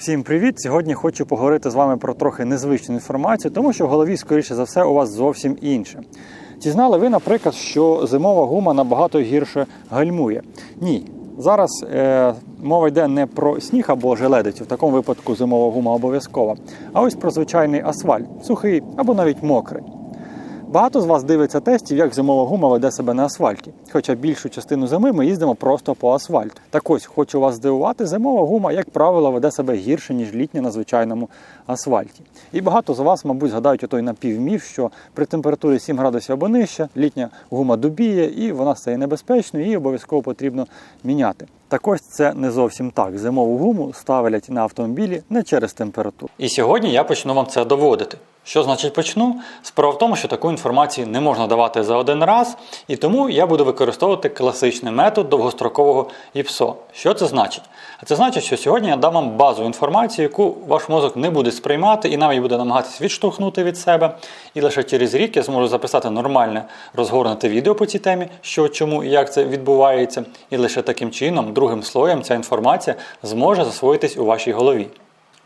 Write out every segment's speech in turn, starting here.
Всім привіт! Сьогодні хочу поговорити з вами про трохи незвичну інформацію, тому що в голові, скоріше за все, у вас зовсім інше. Чи знали ви, наприклад, що зимова гума набагато гірше гальмує? Ні. Зараз е, мова йде не про сніг або желедицю, в такому випадку зимова гума обов'язкова, а ось про звичайний асфальт, сухий або навіть мокрий. Багато з вас дивиться тестів, як зимова гума веде себе на асфальті. Хоча більшу частину зими ми їздимо просто по асфальту. Так ось хочу вас здивувати, зимова гума, як правило, веде себе гірше, ніж літня на звичайному асфальті. І багато з вас, мабуть, згадають отой напівміф, що при температурі 7 градусів або нижче літня гума дубіє і вона стає небезпечною, і обов'язково потрібно міняти. Так ось це не зовсім так. Зимову гуму ставлять на автомобілі не через температуру. І сьогодні я почну вам це доводити. Що значить почну? Справа в тому, що таку інформацію не можна давати за один раз, і тому я буду використовувати класичний метод довгострокового ІПСО. Що це значить? А це значить, що сьогодні я дам вам базову інформацію, яку ваш мозок не буде сприймати і навіть буде намагатися відштовхнути від себе. І лише через рік я зможу записати нормальне розгорнуте відео по цій темі, що, чому і як це відбувається. І лише таким чином, другим слоєм, ця інформація зможе засвоїтись у вашій голові.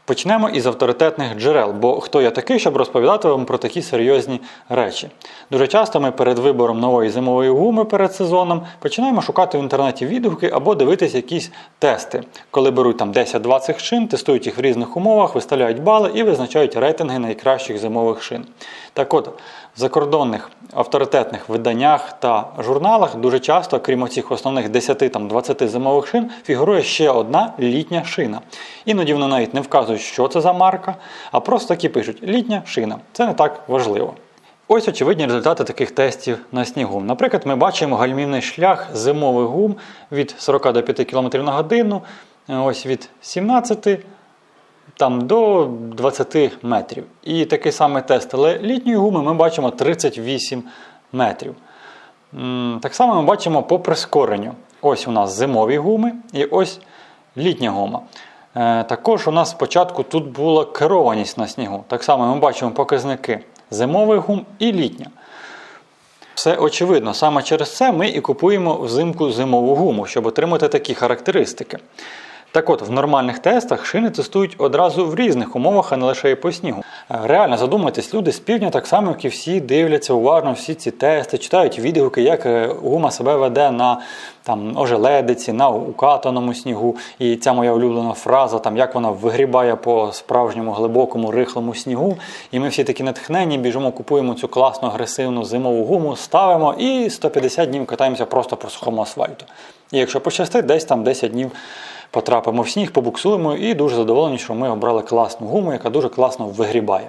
Почнемо із авторитетних джерел, бо хто я такий, щоб розповідати вам про такі серйозні речі. Дуже часто ми перед вибором нової зимової гуми перед сезоном починаємо шукати в інтернеті відгуки або дивитися якісь тести, коли беруть там 10-20 шин, тестують їх в різних умовах, виставляють бали і визначають рейтинги найкращих зимових шин. Так от, в закордонних авторитетних виданнях та журналах дуже часто, крім оцих основних 10-20 зимових шин, фігурує ще одна літня шина. Іноді вони навіть не вказують, що це за марка, а просто такі пишуть літня шина. Це не так важливо. Ось очевидні результати таких тестів на снігу. Наприклад, ми бачимо гальмівний шлях зимових гум від 40 до 5 км на годину, ось від 17 там, до 20 метрів. І такий самий тест, літньої гуми ми бачимо 38 метрів. Так само ми бачимо по прискоренню. Ось у нас зимові гуми і ось літня гума. Е, Також у нас спочатку тут була керованість на снігу. Так само ми бачимо показники зимових гум і літня. Все очевидно, саме через це ми і купуємо взимку зимову гуму, щоб отримати такі характеристики. Так от, в нормальних тестах шини тестують одразу в різних умовах, а не лише і по снігу. Е, Реально задумайтесь, люди з півдня так само, як і всі, дивляться уважно всі ці тести, читають відгуки, як е, гума себе веде на там, ожеледиці, на укатаному снігу. І ця моя улюблена фраза, там, як вона вигрібає по справжньому глибокому, рихлому снігу. І ми всі такі натхнені, біжимо, купуємо цю класну агресивну зимову гуму, ставимо і 150 днів катаємося просто по сухому асфальту. І якщо пощастить, десь там 10 днів потрапимо в сніг, побуксуємо і дуже задоволені, що ми обрали класну гуму, яка дуже класно вигрібає.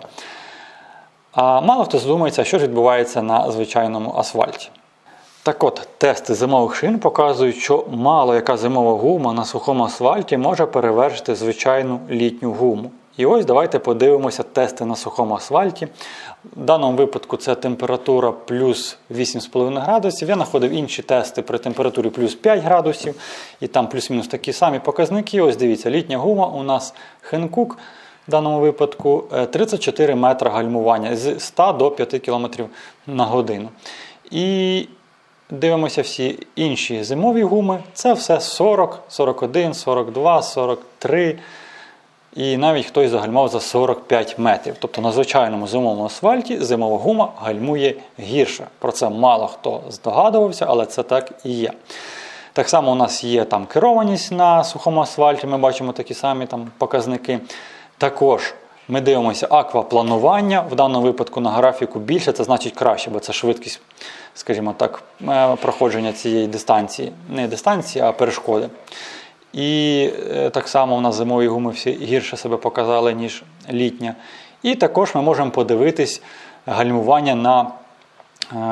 А мало хто задумається, що ж відбувається на звичайному асфальті. Так от, тести зимових шин показують, що мало яка зимова гума на сухому асфальті може перевершити звичайну літню гуму. І ось давайте подивимося тести на сухому асфальті. В даному випадку це температура плюс 8,5 градусів. Я знаходив інші тести при температурі плюс 5 градусів, і там плюс-мінус такі самі показники. Ось дивіться, літня гума у нас Хенкук. В даному випадку е, 34 метри гальмування з 100 до 5 км на годину. І дивимося всі інші зимові гуми. Це все 40, 41, 42, 43. І навіть хтось загальмав за 45 метрів. Тобто на звичайному зимовому асфальті зимова гума гальмує гірше. Про це мало хто здогадувався, але це так і є. Так само у нас є там керованість на сухому асфальті, ми бачимо такі самі там показники. Також ми дивимося аквапланування. В даному випадку на графіку більше, це значить краще, бо це швидкість, скажімо так, е, проходження цієї дистанції. Не дистанції, а перешкоди. І е, так само у нас зимові гуми всі гірше себе показали, ніж літня. І також ми можемо подивитись гальмування на е,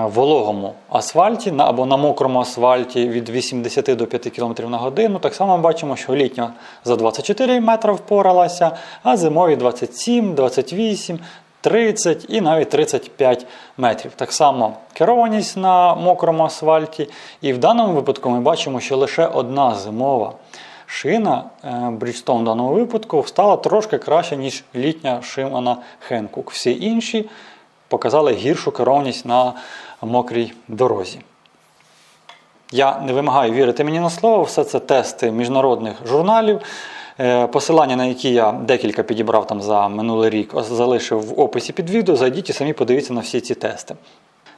вологому асфальті або на мокрому асфальті від 80 до 5 км на годину. Так само ми бачимо, що літня за 24 метри впоралася, а зимові 27, 28. 30 і навіть 35 метрів. Так само керованість на мокрому асфальті. І в даному випадку ми бачимо, що лише одна зимова шина Bridgestone в даному випадку стала трошки краще, ніж літня шина Hankook. Всі інші показали гіршу керованість на мокрій дорозі. Я не вимагаю вірити мені на слово, все це тести міжнародних журналів. е, посилання на які я декілька підібрав там за минулий рік, залишив в описі під відео. Зайдіть і самі подивіться на всі ці тести.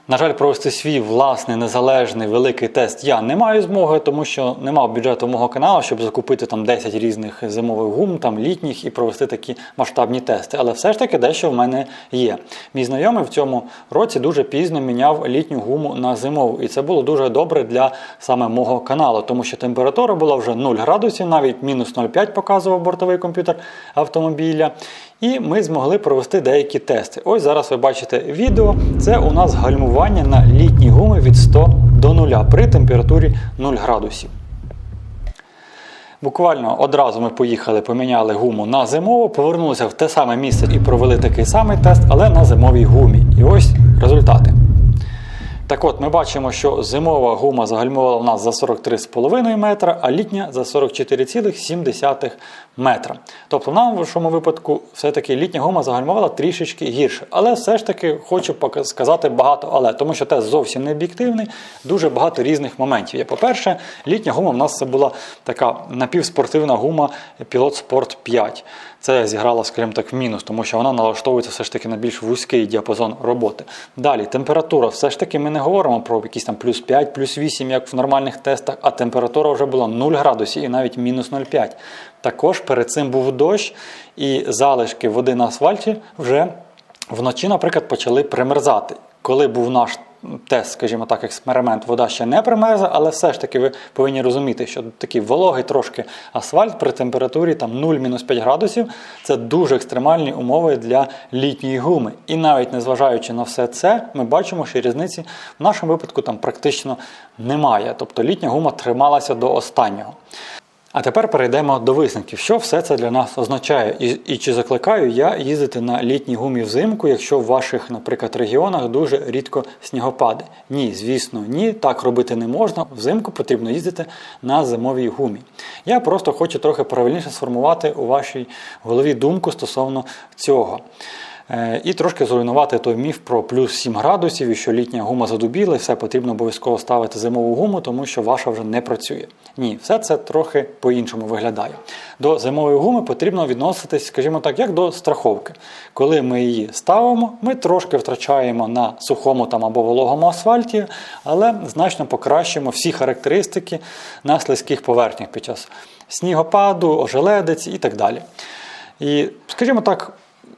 На жаль, провести свій власний незалежний великий тест я не маю змоги, тому що не мав бюджету мого каналу, щоб закупити там 10 різних зимових гум, там літніх і провести такі масштабні тести. Але все ж таки дещо в мене є. Мій знайомий в цьому році дуже пізно міняв літню гуму на зимову, і це було дуже добре для саме мого каналу, тому що температура була вже 0 градусів, навіть мінус 0,5 показував бортовий комп'ютер автомобіля. І ми змогли провести деякі тести. Ось зараз ви бачите відео. Це у нас гальмування на літній гуми від 100 до 0 при температурі 0 градусів. Буквально одразу ми поїхали, поміняли гуму на зимову, повернулися в те саме місце і провели такий самий тест, але на зимовій гумі. І ось. Так от, ми бачимо, що зимова гума загальмувала в нас за 43,5 метра, а літня за 44,7 метра. Тобто, в нашому випадку, все-таки літня гума загальмувала трішечки гірше. Але все ж таки хочу сказати багато але, тому що тест зовсім не об'єктивний, дуже багато різних моментів є. По-перше, літня гума в нас це була така напівспортивна гума Pilot Sport 5. Це зіграло, скажімо так, в мінус, тому що вона налаштовується все ж таки на більш вузький діапазон роботи. Далі, температура. Все ж таки ми не говоримо про якісь там плюс 5, плюс 8, як в нормальних тестах, а температура вже була 0 градусів і навіть мінус 0,5. Також перед цим був дощ, і залишки води на асфальті вже вночі, наприклад, почали примерзати. Коли був наш тест, скажімо так, експеримент, вода ще не примерзла, але все ж таки ви повинні розуміти, що такий вологий трошки асфальт при температурі там 0-5 градусів це дуже екстремальні умови для літньої гуми. І навіть незважаючи на все це, ми бачимо, що різниці в нашому випадку там практично немає. Тобто літня гума трималася до останнього. А тепер перейдемо до висновків, що все це для нас означає, і, і чи закликаю я їздити на літній гумі взимку, якщо в ваших, наприклад, регіонах дуже рідко снігопади. Ні, звісно, ні, так робити не можна. Взимку потрібно їздити на зимовій гумі. Я просто хочу трохи правильніше сформувати у вашій голові думку стосовно цього. Е, І трошки зруйнувати той міф про плюс 7 градусів і що літня гума задубіла, і все потрібно обов'язково ставити зимову гуму, тому що ваша вже не працює. Ні, все це трохи по-іншому виглядає. До зимової гуми потрібно відноситись, скажімо так, як до страховки. Коли ми її ставимо, ми трошки втрачаємо на сухому там або вологому асфальті, але значно покращуємо всі характеристики на слизьких поверхнях під час снігопаду, ожеледиць і так далі. І, скажімо так,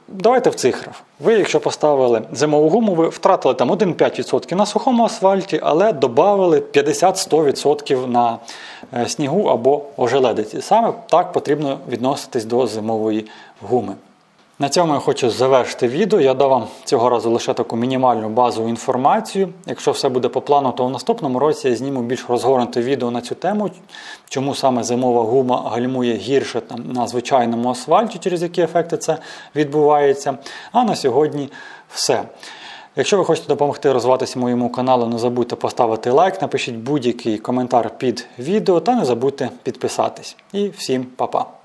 Давайте в цифрах. Ви, якщо поставили зимову гуму, ви втратили там 1,5% на сухому асфальті, але додали 50-100% на е, снігу або ожеледиці. Саме так потрібно відноситись до зимової гуми. На цьому я хочу завершити відео. Я дав вам цього разу лише таку мінімальну базову інформацію. Якщо все буде по плану, то в наступному році я зніму більш розгорнуте відео на цю тему, чому саме зимова гума гальмує гірше там, на звичайному асфальті, через які ефекти це відбувається. А на сьогодні все. Якщо ви хочете допомогти розвиватися моєму каналу, не забудьте поставити лайк, напишіть будь-який коментар під відео та не забудьте підписатись. І всім па-па!